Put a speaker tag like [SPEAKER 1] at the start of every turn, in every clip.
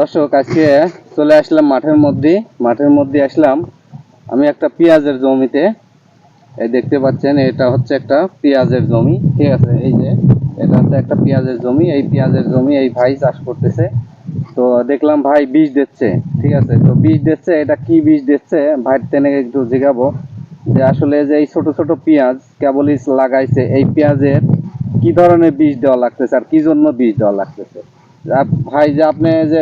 [SPEAKER 1] দর্শক, আজকে চলে আসলাম মাঠের মধ্যে। মাঠের মধ্যে আসলাম আমি একটা পেঁয়াজের জমিতে। এই দেখতে পাচ্ছেন, এটা হচ্ছে একটা পেঁয়াজের জমি, ঠিক আছে? এই যে, এটা হচ্ছে একটা পেঁয়াজের জমি। এই পেঁয়াজের জমি এই ভাই চাষ করতেছে। তো দেখলাম ভাই বীজ দিচ্ছে, ঠিক আছে? তো বীজ দিচ্ছে, এটা কি বীজ দিচ্ছে? ভাই তেনে একটু জিগাবো যে আসলে যে এই ছোট ছোট পেঁয়াজ কেবলই লাগাইছে, এই পেঁয়াজের কি ধরনের বীজ দেওয়া লাগতেছে আর কি জন্য বীজ দেওয়া লাগতেছে? ভাই যে আপনি যে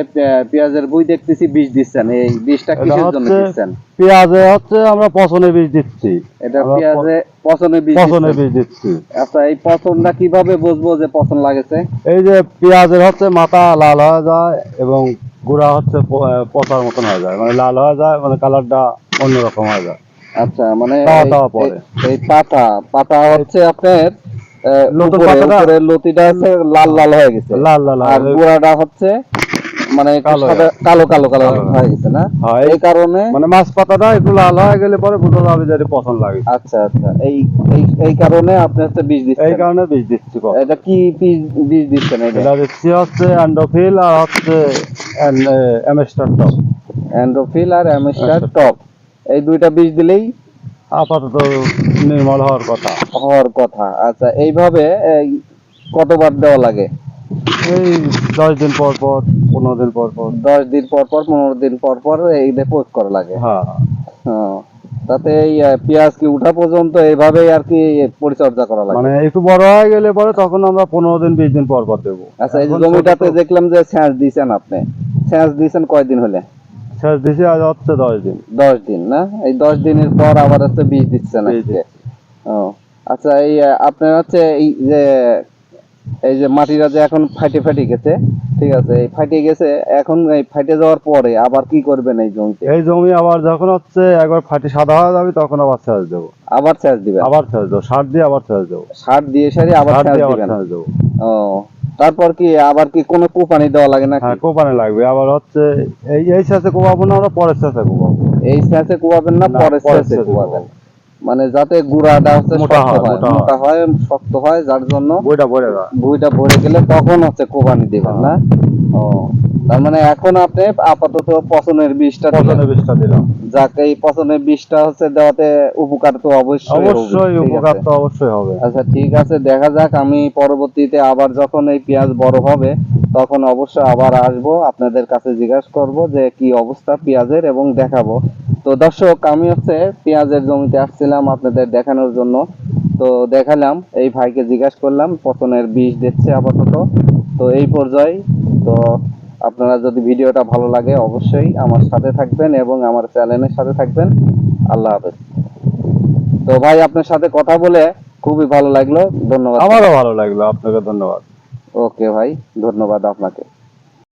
[SPEAKER 1] পেঁয়াজের বই দেখতেছি বীজ দিচ্ছেন। এই বীজটা কিসের জন্য দিচ্ছেন?
[SPEAKER 2] পেঁয়াজে হচ্ছে আমরা পচনের বীজ দিচ্ছি।
[SPEAKER 1] এটা পেঁয়াজে পচনের বীজ
[SPEAKER 2] পচনের বীজ দিচ্ছি।
[SPEAKER 1] আচ্ছা এই পচনটা কীভাবে বুঝব যে পচন লাগেছে?
[SPEAKER 2] এই যে পেঁয়াজের হচ্ছে মাথা লাল হয়ে যায় এবং গুড়া হচ্ছে পচার মতন হয়ে যায়। মানে লাল হয়ে যায় মানে কালারটা অন্যরকম হয়ে যায়।
[SPEAKER 1] আচ্ছা মানে এই- পাতা পাতা হচ্ছে আপনার উপরে- লতিটা হচ্ছে লাল লাল হয়ে গেছে।
[SPEAKER 2] লাল লাল
[SPEAKER 1] আর গোড়াটা হচ্ছে মানে
[SPEAKER 2] কালো
[SPEAKER 1] কালো কালো। হয়ে গেছে না?
[SPEAKER 2] এই-
[SPEAKER 1] কারণে
[SPEAKER 2] মানে মাছ পাতাটা একটু লাল হয়ে গেলে পরে যে পছন্দ লাগে।
[SPEAKER 1] আচ্ছা আচ্ছা। এই এই কারণে আপনি হচ্ছে বীজ
[SPEAKER 2] এই কারণে বীজ দিচ্ছি
[SPEAKER 1] এটা কি বীজ বীজ দিচ্ছেন এটা?
[SPEAKER 2] দিচ্ছি হচ্ছে অ্যান্ডোফিল আর হচ্ছে এমএস্টার টপ।
[SPEAKER 1] অ্যান্ড্রোফিল আর অ্যামিস্টার। টপ। এই দুইটা বীজ দিলেই
[SPEAKER 2] আপাতত নির্মল হওয়ার কথা।
[SPEAKER 1] হওয়ার কথা। আচ্ছা এইভাবে কতবার দেওয়া লাগে?
[SPEAKER 2] এই দশ দিন পর পর পনেরো দিন পর পর।
[SPEAKER 1] দশ দিন পর পর পনেরো দিন পর পর প্রয়োগ করা লাগে।
[SPEAKER 2] হ্যাঁ।
[SPEAKER 1] তাতে এই পেঁয়াজ কি উঠা পর্যন্ত এইভাবেই আর কি পরিচর্যা করা লাগে?
[SPEAKER 2] মানে একটু বড় হয়ে গেলে পরে তখন আমরা পনেরো দিন বিশ দিন পর পর দেবো।
[SPEAKER 1] আচ্ছা এই জমিটাতে দেখলাম যে দিয়েছেন আপনি। সেচ দিয়েছেন কয়দিন হলে?
[SPEAKER 2] দিছি আজ হচ্ছে দশ দিন।
[SPEAKER 1] দশ দিন না? এই দশ দিনের পর আবার হচ্ছে বীজ দিচ্ছেন আজকে। ও আচ্ছা এই আপনার হচ্ছে এই যে এই যে মাটিটা যে এখন ফাটে ফাটে গেছে ঠিক আছে এই ফাটে গেছে এখন এই ফাটে যাওয়ার পরে আবার কি করবেন এই জমিতে?
[SPEAKER 2] এই জমি আবার যখন হচ্ছে একবার ফাটি সাদা হয়ে যাবে তখন আবার সেচ দেবো।
[SPEAKER 1] আবার সেচ দিবেন?
[SPEAKER 2] আবার সেচ দেবো সার দিয়ে আবার সেচ দেবো।
[SPEAKER 1] সার দিয়ে সারি আবার দিবেন?
[SPEAKER 2] দেবো।
[SPEAKER 1] ও তারপর কি আবার কি কোনো কুপানি দেওয়া লাগে না
[SPEAKER 2] হ্যাঁ কোপানে লাগবে। আবার হচ্ছে এই এই সেচে কোপাবো না আমরা পরের সেচে কোপাবো।
[SPEAKER 1] এই সেচে কুয়াবেন না পরের সেচে কুয়াবেন মানে যাতে গুড়াটা হচ্ছে
[SPEAKER 2] মোটা হয়,
[SPEAKER 1] হয়
[SPEAKER 2] মোটা হয়।
[SPEAKER 1] শক্ত হয় যার জন্য
[SPEAKER 2] বইটা যায়
[SPEAKER 1] ভুঁইটা ভরে গেলে তখন হচ্ছে কোবানি দিবেন না? ও তার মানে এখন আপনি আপাতত পচনের দিলেন।
[SPEAKER 2] পচনের বীজটা দিলাম।
[SPEAKER 1] যাক এই পচনের বীজটা হচ্ছে দেওয়াতে উপকার তো অবশ্যই
[SPEAKER 2] অবশ্যই উপকার তো অবশ্যই হবে।
[SPEAKER 1] আচ্ছা ঠিক আছে দেখা যাক আমি পরবর্তীতে আবার যখন এই পেঁয়াজ বড় হবে তখন অবশ্যই আবার আসব আপনাদের কাছে জিজ্ঞাসা করব যে কি অবস্থা পেঁয়াজের এবং দেখাবো। তো দর্শক আমি হচ্ছে পেঁয়াজের জমিতে আসছিলাম আপনাদের দেখানোর জন্য। তো দেখালাম এই ভাইকে জিজ্ঞাসা করলাম পতনের বীজ দিচ্ছে আপাতত। তো এই পর্যায়ে তো আপনারা যদি ভিডিওটা ভালো লাগে অবশ্যই আমার সাথে থাকবেন এবং আমার চ্যানেলের সাথে থাকবেন। আল্লাহ হাফেজ। তো ভাই আপনার সাথে কথা বলে খুবই ভালো লাগল। ধন্যবাদ।
[SPEAKER 2] আমারও ভালো লাগল আপনাকে ধন্যবাদ।
[SPEAKER 1] ওকে ভাই ধন্যবাদ আপনাকে।